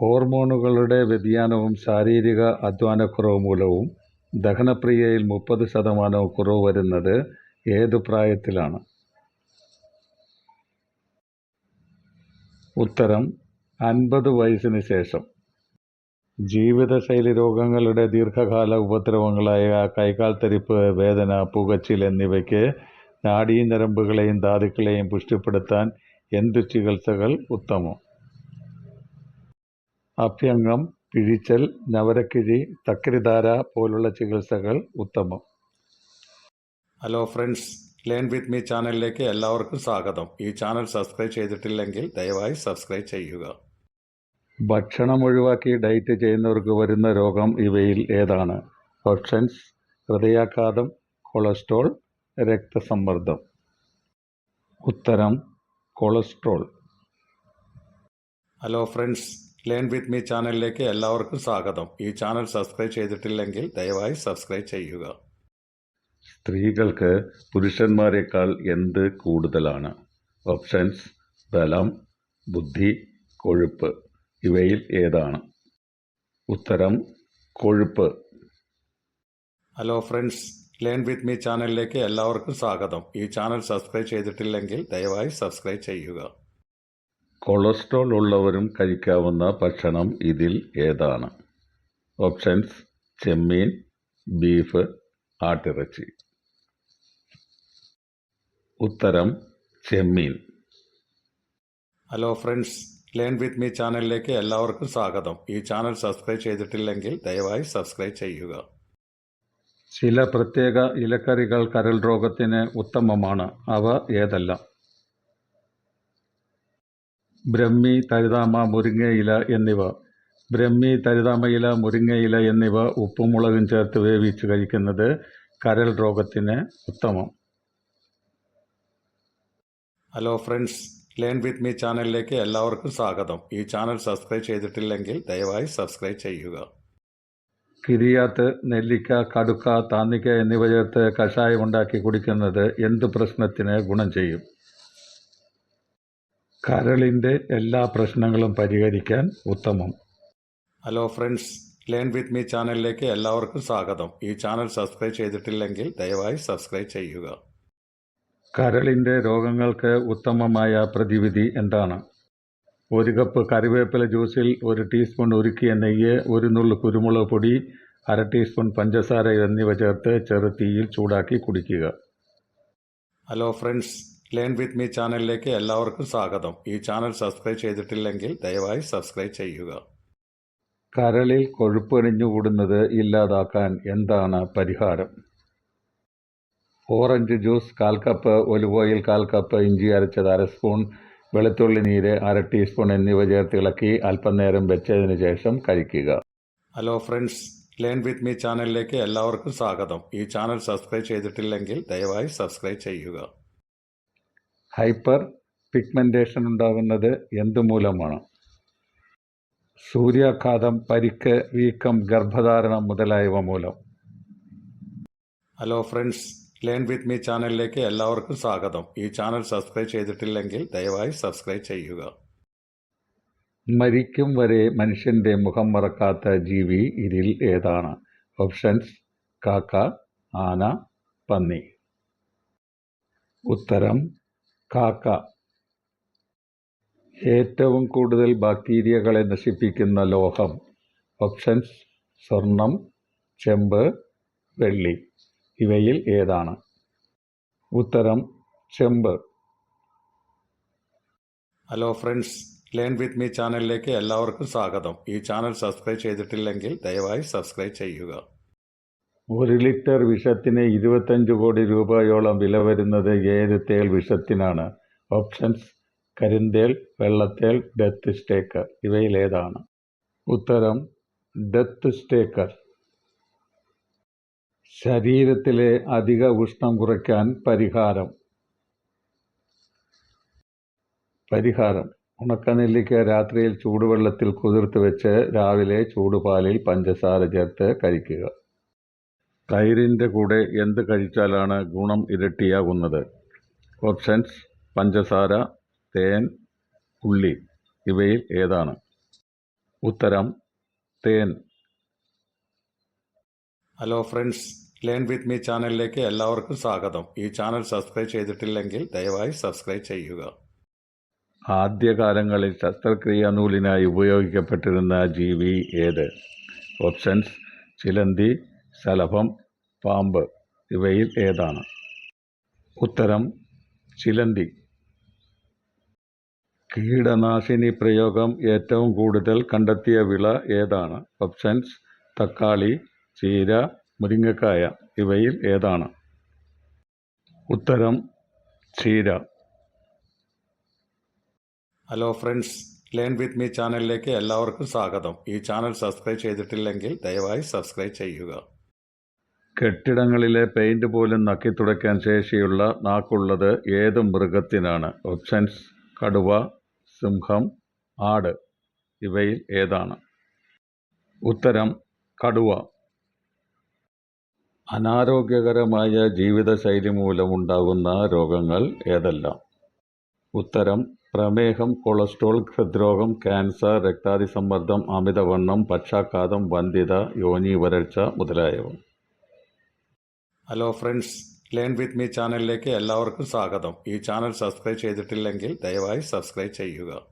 ഹോർമോണുകളുടെ വ്യതിയാനവും ശാരീരിക അധ്വാനക്കുറവ് മൂലവും ദഹനക്രിയയിൽ മുപ്പത് ശതമാനവും കുറവ് വരുന്നത് ഏത് പ്രായത്തിലാണ്? ഉത്തരം അൻപത് വയസ്സിന് ശേഷം. ജീവിതശൈലി രോഗങ്ങളുടെ ദീർഘകാല ഉപദ്രവങ്ങളായ കൈകാൽ തരിപ്പ് വേദന പുകച്ചിൽ എന്നിവയ്ക്ക് നാഡീ ഞരമ്പുകളെയും ധാതുക്കളെയും പുഷ്ടിപ്പെടുത്താൻ എന്തു ചികിത്സകൾ ഉത്തമം? അഭ്യംഗം പിഴിച്ചൽ നവരക്കിഴി തക്രിധാര പോലുള്ള ചികിത്സകൾ ഉത്തമം. Hello friends learn with me ചാനലിലേക്ക് എല്ലാവർക്കും സ്വാഗതം. ഈ ചാനൽ സബ്സ്ക്രൈബ് ചെയ്തിട്ടില്ലെങ്കിൽ ദയവായി സബ്സ്ക്രൈബ് ചെയ്യുക. ഭക്ഷണം ഒഴിവാക്കി ഡയറ്റ് ചെയ്യുന്നവർക്ക് വരുന്ന രോഗം ഇവയിൽ ഏതാണ്? ഓപ്ഷൻസ് ഹൃദയാഘാതം കൊളസ്ട്രോൾ രക്തസമ്മർദ്ദം. ഉത്തരം cholesterol. Hello friends learn with me ചാനലിലേക്ക് എല്ലാവർക്കും സ്വാഗതം. ഈ ചാനൽ സബ്സ്ക്രൈബ് ചെയ്തിട്ടില്ലെങ്കിൽ ദയവായി സബ്സ്ക്രൈബ് ചെയ്യുക. സ്ത്രീകൾക്ക് പുരുഷന്മാരെക്കാൾ എന്ത് കൂടുതലാണ്? ഓപ്ഷൻസ് ബലം ബുദ്ധി കൊഴുപ്പ്. ഇവയിൽ ഏതാണ്? ഉത്തരം കൊഴുപ്പ്. Hello friends learn with me ചാനലിലേക്ക് എല്ലാവർക്കും സ്വാഗതം. ഈ ചാനൽ സബ്സ്ക്രൈബ് ചെയ്തിട്ടില്ലെങ്കിൽ ദയവായി സബ്സ്ക്രൈബ് ചെയ്യുക. കൊളസ്ട്രോൾ ഉള്ളവരും കഴിക്കാവുന്ന ഭക്ഷണം ഇതിൽ ഏതാണ്? ഓപ്ഷൻസ് ചെമ്മീൻ ബീഫ് ആട്ടിറച്ചി. ഉത്തരം ചെമ്മീൻ. Hello friends learn with me ചാനലിലേക്ക് എല്ലാവർക്കും സ്വാഗതം. ഈ ചാനൽ സബ്സ്ക്രൈബ് ചെയ്തിട്ടില്ലെങ്കിൽ ദയവായി സബ്സ്ക്രൈബ് ചെയ്യുക. ചില പ്രത്യേക ഇലക്കറികൾ കരൾ രോഗത്തിന് ഉത്തമമാണ്. അവ ഏതെല്ലാം? ബ്രഹ്മി തരിതാമ മുരിങ്ങയില എന്നിവ. ബ്രഹ്മി തരിതാമയില മുരിങ്ങയില എന്നിവ ഉപ്പും മുളകും ചേർത്ത് വേവിച്ച് കഴിക്കുന്നത് കരൾ രോഗത്തിന് ഉത്തമം. Hello friends learn with me ചാനലിലേക്ക് എല്ലാവർക്കും സ്വാഗതം. ഈ ചാനൽ സബ്സ്ക്രൈബ് ചെയ്തിട്ടില്ലെങ്കിൽ ദയവായി സബ്സ്ക്രൈബ് ചെയ്യുക. കിരിയാത്ത് നെല്ലിക്ക കടുക്ക താന്നിക്ക എന്നിവ ചേർത്ത് കഷായം ഉണ്ടാക്കി കുടിക്കുന്നത് എന്ത് പ്രശ്നത്തിന് ഗുണം ചെയ്യും? കരളിന്റെ എല്ലാ പ്രശ്നങ്ങളും പരിഹരിക്കാൻ ഉത്തമം. Hello friends learn with me ചാനലിലേക്ക് എല്ലാവർക്കും സ്വാഗതം. ഈ ചാനൽ സബ്സ്ക്രൈബ് ചെയ്തിട്ടില്ലെങ്കിൽ ദയവായി സബ്സ്ക്രൈബ് ചെയ്യുക. കരളിന്റെ രോഗങ്ങൾക്ക് ഉത്തമമായ പ്രതിവിധി എന്താണ്? ഒരു കപ്പ് കറിവേപ്പില ജ്യൂസിൽ ഒരു ടീസ്പൂൺ ഉരുക്കിയ നെയ്യ് ഒരു നുള്ളു കുരുമുളക് പൊടി അര ടീസ്പൂൺ പഞ്ചസാര എന്നിവ ചേർത്ത് ചെറുതീയിൽ ചൂടാക്കി കുടിക്കുക. Hello friends learn with me ചാനലിലേക്ക് എല്ലാവർക്കും സ്വാഗതം. ഈ ചാനൽ സബ്സ്ക്രൈബ് ചെയ്തിട്ടില്ലെങ്കിൽ ദയവായി സബ്സ്ക്രൈബ് ചെയ്യുക. കരളിൽ കൊഴുപ്പണിഞ്ഞുകൂടുന്നത് ഇല്ലാതാക്കാൻ എന്താണ് പരിഹാരം? ഓറഞ്ച് ജ്യൂസ് കാൽ കപ്പ് ഒലിവ് ഓയിൽ കാൽ കപ്പ് ഇഞ്ചി അരച്ചത് അര സ്പൂൺ വെളുത്തുള്ളി നീര് അര ടീസ്പൂൺ എന്നിവ ചേർത്ത് ഇളക്കി അല്പനേരം വെച്ചതിന് ശേഷം കഴിക്കുക. Hello friends learn with me ചാനലിലേക്ക് എല്ലാവർക്കും സ്വാഗതം. ഈ ചാനൽ സബ്സ്ക്രൈബ് ചെയ്തിട്ടില്ലെങ്കിൽ ദയവായി സബ്സ്ക്രൈബ് ചെയ്യുക. ഹൈപ്പർ പിഗ്മെന്റേഷൻ ഉണ്ടാകുന്നത് എന്തുമൂലമാണ്? സൂര്യാഘാതം പരിക്ക് വീക്കം ഗർഭധാരണം മുതലായവ മൂലം. Hello friends learn with me ചാനലിലേക്ക് എല്ലാവർക്കും സ്വാഗതം. ഈ ചാനൽ സബ്സ്ക്രൈബ് ചെയ്തിട്ടില്ലെങ്കിൽ ദയവായി സബ്സ്ക്രൈബ് ചെയ്യുക. മരിക്കും വരെ മനുഷ്യന്റെ മുഖം മറക്കാത്ത ജീവി ഇതിൽ ഏതാണ്? ഓപ്ഷൻസ് കാക്ക ആന പന്നി. ഉത്തരം കാക്ക. ഏറ്റവും കൂടുതൽ ബാക്ടീരിയകളെ നശിപ്പിക്കുന്ന ലോഹം ഓപ്ഷൻസ് സ്വർണം ചെമ്പ് വെള്ളി. ഇവയിൽ ഏതാണ്? ഉത്തരം ചെമ്പ്. Hello friends learn with me ചാനലിലേക്ക് എല്ലാവർക്കും സ്വാഗതം. ഈ ചാനൽ സബ്സ്ക്രൈബ് ചെയ്തിട്ടില്ലെങ്കിൽ ദയവായി സബ്സ്ക്രൈബ് ചെയ്യുക. ഒരു ലിറ്റർ വിഷത്തിന് ഇരുപത്തഞ്ച് കോടി രൂപയോളം വില വരുന്നത് ഏത് തേൾ വിഷത്തിനാണ്? ഓപ്ഷൻസ് കരിന്തേൽ വെള്ളത്തേൽ ഡെത്ത് സ്റ്റേക്കർ. ഇവയിലേതാണ്. ഉത്തരം ഡെത്ത് സ്റ്റേക്കർ. ശരീരത്തിലെ അധിക ഉഷ്ണം കുറയ്ക്കാൻ പരിഹാരം. പരിഹാരം. ഉണക്കനെല്ലിക്ക രാത്രിയിൽ ചൂടുവെള്ളത്തിൽ കുതിർത്ത് വെച്ച് രാവിലെ ചൂടുപാലിൽ പഞ്ചസാര ചേർത്ത് കഴിക്കുക. തൈരിന്റെ കൂടെ എന്ത് കഴിച്ചാലാണ് ഗുണം ഇരട്ടിയാകുന്നത്? ഓപ്ഷൻസ് പഞ്ചസാര തേൻ ഉള്ളി ഇവയിൽ ഏതാണ്? ഉത്തരം തേൻ. Hello friends learn with me ചാനലിലേക്ക് എല്ലാവർക്കും സ്വാഗതം. ഈ ചാനൽ സബ്സ്ക്രൈബ് ചെയ്തിട്ടില്ലെങ്കിൽ ദയവായി സബ്സ്ക്രൈബ് ചെയ്യുക. ആദ്യകാലങ്ങളിൽ ശസ്ത്രക്രിയാ നൂലിനായി ഉപയോഗിക്കപ്പെട്ടിരുന്ന ജീവി ഏത്? ഓപ്ഷൻസ് ചിലന്തി ശലഭം പാമ്പ് ഇവയിൽ ഏതാണ്? ഉത്തരം ചിലന്തി. കീടനാശിനി പ്രയോഗം ഏറ്റവും കൂടുതൽ കണ്ടെത്തിയ വിള ഏതാണ്? ഓപ്ഷൻസ് തക്കാളി ചീര മുരിങ്ങക്കായ ഇവയിൽ ഏതാണ്? ഉത്തരം ചീര. Hello friends learn with me ചാനലിലേക്ക് എല്ലാവർക്കും സ്വാഗതം. ഈ ചാനൽ സബ്സ്ക്രൈബ് ചെയ്തിട്ടില്ലെങ്കിൽ ദയവായി സബ്സ്ക്രൈബ് ചെയ്യുക. കെട്ടിടങ്ങളിലെ പെയിന്റ് പോലും നക്കിത്തുടയ്ക്കാൻ ശേഷിയുള്ള നാക്കുള്ളത് ഏത് മൃഗത്തിനാണ്? ഓപ്ഷൻസ് കടുവ സിംഹം ആട്. ഇവയിൽ ഏതാണ്? ഉത്തരം കടുവ. അനാരോഗ്യകരമായ ജീവിതശൈലി മൂലമുണ്ടാകുന്ന രോഗങ്ങൾ ഏതെല്ലാം? ഉത്തരം പ്രമേഹം കൊളസ്ട്രോൾ ഹൃദ്രോഗം ക്യാൻസർ രക്താതിസമ്മർദ്ദം അമിതവണ്ണം പക്ഷാഘാതം വന്ധ്യത യോനി വരൾച്ച മുതലായവ. Hello friends learn with me ചാനലിലേക്ക് എല്ലാവർക്കും സ്വാഗതം. ഈ ചാനൽ സബ്സ്ക്രൈബ് ചെയ്തിട്ടില്ലെങ്കിൽ ദയവായി സബ്സ്ക്രൈബ് ചെയ്യുക.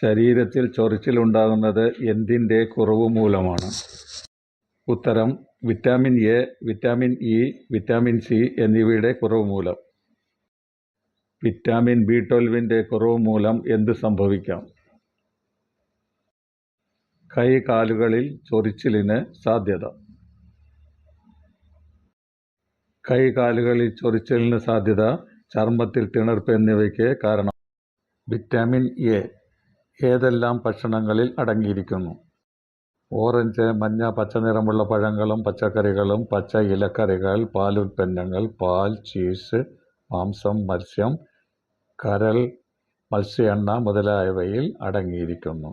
ശരീരത്തിൽ ചൊറിച്ചിലുണ്ടാകുന്നത് എന്തിന്റെ കുറവ് മൂലമാണ്? ഉത്തരം vitamin A vitamin E vitamin C എന്നിവയുടെ കുറവ് മൂലം. വിറ്റാമിൻ ബി ട്വൽവിന്റെ കുറവ് മൂലം എന്ത് സംഭവിക്കാം? കൈ കാലുകളിൽ ചൊറിച്ചിലിന് സാധ്യത. കൈ കാലുകളിൽ ചൊറിച്ചിലിന് സാധ്യത ചർമ്മത്തിൽ തിണർപ്പ് എന്നിവയ്ക്ക് കാരണം. വിറ്റാമിൻ എ ഏതെല്ലാം ഭക്ഷണങ്ങളിൽ അടങ്ങിയിരിക്കുന്നു? ഓറഞ്ച് മഞ്ഞ പച്ച നിറമുള്ള പഴങ്ങളും പച്ചക്കറികളും പച്ച ഇലക്കറികൾ പാൽ ഉൽപ്പന്നങ്ങൾ പാൽ ചീസ് മാംസം മത്സ്യം കരൾ മത്സ്യ എണ്ണ മുതലായവയിൽ അടങ്ങിയിരിക്കുന്നു.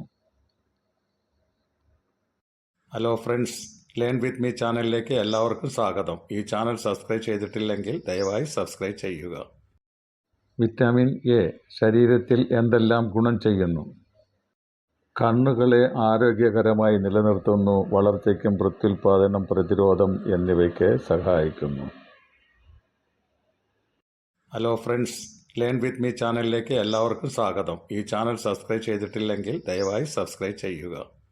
Hello friends learn with me ചാനലിലേക്ക് എല്ലാവർക്കും സ്വാഗതം. ഈ ചാനൽ സബ്സ്ക്രൈബ് ചെയ്തിട്ടില്ലെങ്കിൽ ദയവായി സബ്സ്ക്രൈബ് ചെയ്യുക. വിറ്റാമിൻ എ ശരീരത്തിൽ എന്തെല്ലാം ഗുണം ചെയ്യുന്നു? കണ്ണുകളെ ആരോഗ്യകരമായി നിലനിർത്തുന്നു വളർച്ചയ്ക്കും പ്രത്യുൽപാദനം പ്രതിരോധം എന്നിവയ്ക്ക് സഹായിക്കുന്നു. Hello friends learn with me ചാനലിലേക്ക് എല്ലാവർക്കും സ്വാഗതം. ഈ ചാനൽ സബ്സ്ക്രൈബ് ചെയ്തിട്ടില്ലെങ്കിൽ ദയവായി സബ്സ്ക്രൈബ് ചെയ്യുക.